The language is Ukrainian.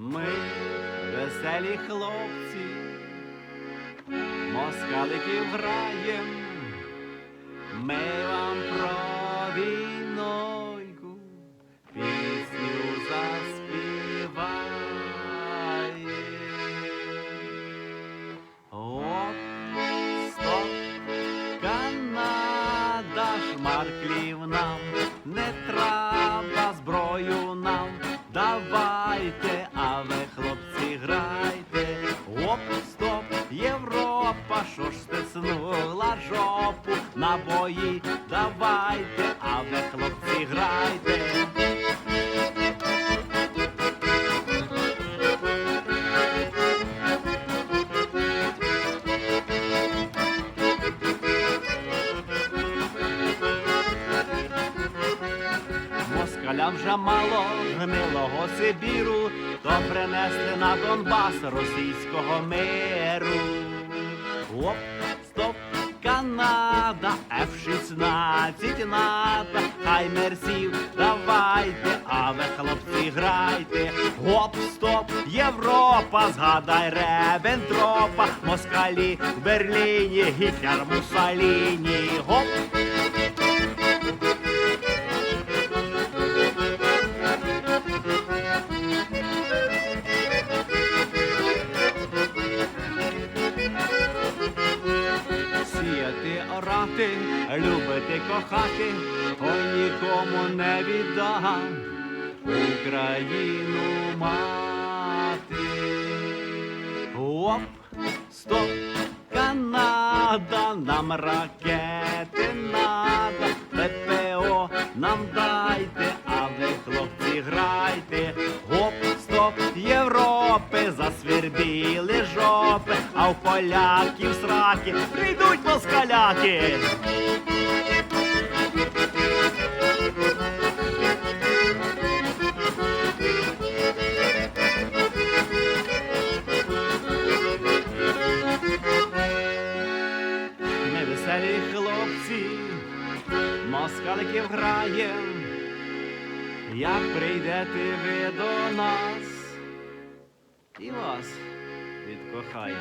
Ми веселі хлопці, москаликів граєм, ми вам про війнойку пісню заспіваєм. Оп, стоп, Канада, шмарклів нам, не треба зброю нам, давайте, що ж стиснула жопу на бої, давайте, а ви, хлопці, грайте. Москалям вже мало гнилого Сибіру, то принесли на Донбас російського миру. Оп, стоп, Канада, F-16 НАТО, хай мерсів, давайте, а ви, хлопці, грайте. Гоп, стоп, Європа, згадай Ребентропа, москалі в Берліні, Гітлер, Муссоліні. Гоп, Орати, любити, кохати, ой нікому не віддам Україну мати. Оп, стоп, Канада, нам ракети надо, ППО нам дайте, а ви, хлопці, грайте. Гоп, стоп, Європи, засвірбіли жопи, а в поляків сраки прийдуть москаляки. Ми веселі хлопці, москаликів граєм. Як прийдете ви до нас, і вас відкохаємо.